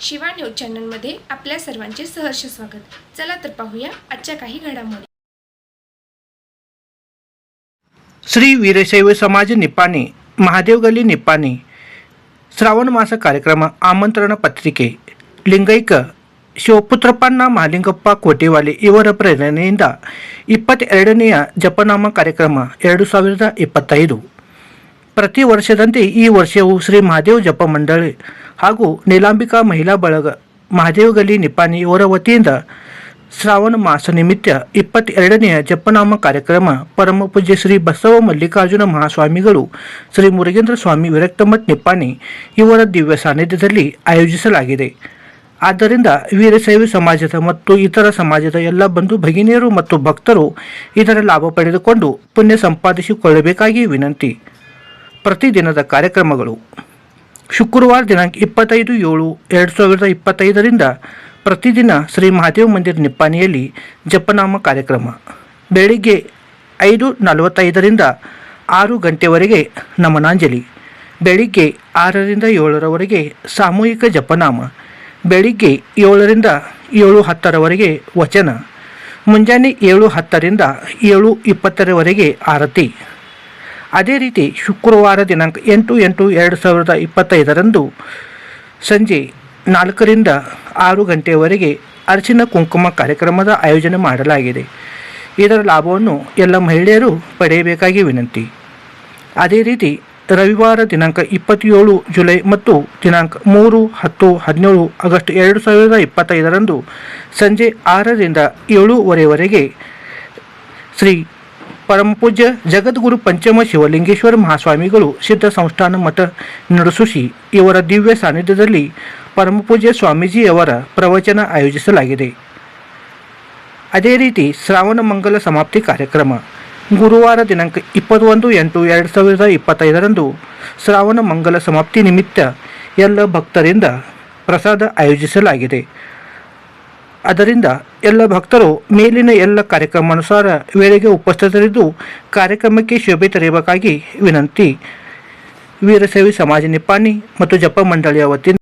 Shiva news चॅनलमध्ये आपल्या सर्वांचे सहर्ष स्वागत चला तर पाहूया आजच्या काही घडामोडी श्री ವೀರಶೈವ ಸಮಾಜ ನಿಪ್ಪಾಣಿ ಮಹಾದೇವಗಲ್ಲಿ ನಿಪ್ಪಾಣಿ ಶ್ರಾವಣ ಮಾಸ ಕಾರ್ಯಕ್ರಮ ಆಮಂತ್ರಣ ಪತ್ರಿಕೆ ಲಿಂಗೈಕ ಶಿವಪುತ್ರಪ್ಪಣ್ಣ ಮಹಾಲಿಂಗಪ್ಪ ಕೋಟೆವಾಲೆ ಇವರ ಪ್ರೇರಣೆಯಿಂದ ಇಪ್ಪತ್ತೆರಡನೆಯ ಜಪನಾಮ ಕಾರ್ಯಕ್ರಮ ಎರಡು ಸಾವಿರದ ಇಪ್ಪತ್ತೈದು ಪ್ರತಿ ವರ್ಷದಂತೆ ಈ ವರ್ಷವೂ ಶ್ರೀ ಮಹಾದೇವ್ ಜಪ ಮಂಡಳಿ ಹಾಗೂ ನೀಲಾಂಬಿಕಾ ಮಹಿಳಾ ಬಳಗ ಮಹಾದೇವಗಲ್ಲಿ ನಿಪಾನಿ ಇವರ ವತಿಯಿಂದ ಶ್ರಾವಣ ಮಾಸ ನಿಮಿತ್ತ ಇಪ್ಪತ್ತೆರಡನೆಯ ಜಪನಾಮ ಕಾರ್ಯಕ್ರಮ ಪರಮ ಪೂಜ್ಯ ಶ್ರೀ ಬಸವ ಮಲ್ಲಿಕಾರ್ಜುನ ಮಹಾಸ್ವಾಮಿಗಳು ಶ್ರೀ ಮುರುಗೇಂದ್ರ ಸ್ವಾಮಿ ವಿರಕ್ತಮಠ್ ನಿಪ್ಪಾಣಿ ಇವರ ದಿವ್ಯ ಸಾನ್ನಿಧ್ಯದಲ್ಲಿ ಆಯೋಜಿಸಲಾಗಿದೆ. ಆದ್ದರಿಂದ ವೀರಶೈವ ಸಮಾಜದ ಮತ್ತು ಇತರ ಸಮಾಜದ ಎಲ್ಲ ಬಂಧು ಭಗಿನಿಯರು ಮತ್ತು ಭಕ್ತರು ಇದರ ಲಾಭ ಪಡೆದುಕೊಂಡು ಪುಣ್ಯ ಸಂಪಾದಿಸಿಕೊಳ್ಳಬೇಕಾಗಿ ವಿನಂತಿ. ಪ್ರತಿದಿನದ ಕಾರ್ಯಕ್ರಮಗಳು. ಶುಕ್ರವಾರ ದಿನಾಂಕ ಇಪ್ಪತ್ತೈದು ಏಳು ಎರಡು ಸಾವಿರದ ಇಪ್ಪತ್ತೈದರಿಂದ ಪ್ರತಿದಿನ ಶ್ರೀ ಮಹಾದೇವ ಮಂದಿರ ನಿಪ್ಪಾಣಿಯಲ್ಲಿ ಜಪನಾಮ ಕಾರ್ಯಕ್ರಮ. ಬೆಳಿಗ್ಗೆ ಐದು ನಲವತ್ತೈದರಿಂದ ಆರು ಗಂಟೆವರೆಗೆ ನಮನಾಂಜಲಿ. ಬೆಳಿಗ್ಗೆ ಆರರಿಂದ ಏಳರವರೆಗೆ ಸಾಮೂಹಿಕ ಜಪನಾಮ. ಬೆಳಿಗ್ಗೆ ಏಳರಿಂದ ಏಳು ಹತ್ತರವರೆಗೆ ವಚನ. ಮುಂಜಾನೆ ಏಳು ಹತ್ತರಿಂದ ಏಳು ಇಪ್ಪತ್ತರವರೆಗೆ ಆರತಿ. ಅದೇ ರೀತಿ ಶುಕ್ರವಾರ ದಿನಾಂಕ ಎಂಟು ಎಂಟು ಎರಡು ಸಾವಿರದ ಇಪ್ಪತ್ತೈದರಂದು ಸಂಜೆ ನಾಲ್ಕರಿಂದ ಆರು ಗಂಟೆಯವರೆಗೆ ಅರ್ಚಿನ ಕುಂಕುಮ ಕಾರ್ಯಕ್ರಮದ ಆಯೋಜನೆ ಮಾಡಲಾಗಿದೆ. ಇದರ ಲಾಭವನ್ನು ಎಲ್ಲ ಮಹಿಳೆಯರು ಪಡೆಯಬೇಕಾಗಿ ವಿನಂತಿ. ಅದೇ ರೀತಿ ರವಿವಾರ ದಿನಾಂಕ ಇಪ್ಪತ್ತೇಳು ಜುಲೈ ಮತ್ತು ದಿನಾಂಕ ಮೂರು ಹತ್ತು ಹದಿನೇಳು ಆಗಸ್ಟ್ ಎರಡು ಸಾವಿರದ ಇಪ್ಪತ್ತೈದರಂದು ಸಂಜೆ ಆರರಿಂದ ಏಳೂವರೆವರೆಗೆ ಶ್ರೀ ಪರಮಪೂಜ್ಯ ಜಗದ್ಗುರು ಪಂಚಮ ಶಿವಲಿಂಗೇಶ್ವರ ಮಹಾಸ್ವಾಮಿಗಳು ಸಿದ್ಧ ಸಂಸ್ಥಾನ ಮಠ ನಡೆಸುಶಿ ಇವರ ದಿವ್ಯ ಸಾನ್ನಿಧ್ಯದಲ್ಲಿ ಪರಮಪೂಜ್ಯ ಸ್ವಾಮೀಜಿಯವರ ಪ್ರವಚನ ಆಯೋಜಿಸಲಾಗಿದೆ. ಅದೇ ರೀತಿ ಶ್ರಾವಣ ಮಂಗಲ ಸಮಾಪ್ತಿ ಕಾರ್ಯಕ್ರಮ ಗುರುವಾರ ದಿನಾಂಕ ಇಪ್ಪತ್ತೊಂದು ಎಂಟು ಎರಡು ಸಾವಿರದ ಇಪ್ಪತ್ತೈದರಂದು ಶ್ರಾವಣ ಮಂಗಲ ಸಮಾಪ್ತಿ ನಿಮಿತ್ತ ಎಲ್ಲ ಭಕ್ತರಿಂದ ಪ್ರಸಾದ ಆಯೋಜಿಸಲಾಗಿದೆ. ಅದರಿಂದ ಎಲ್ಲ ಭಕ್ತರು ಮೇಲಿನ ಎಲ್ಲ ಕಾರ್ಯಕ್ರಮಾನುಸಾರ ವೇಳೆಗೆ ಉಪಸ್ಥಿತರಿದ್ದು ಕಾರ್ಯಕ್ರಮಕ್ಕೆ ಶೋಭೆ ತೆರೆಯಬೇಕಾಗಿ ವಿನಂತಿ. ವೀರಶೈವಿ ಸಮಾಜ ನಿಪ್ಪಾಣಿ ಮತ್ತು ಜಪ ಮಂಡಳಿಯ ವತಿಯಿಂದ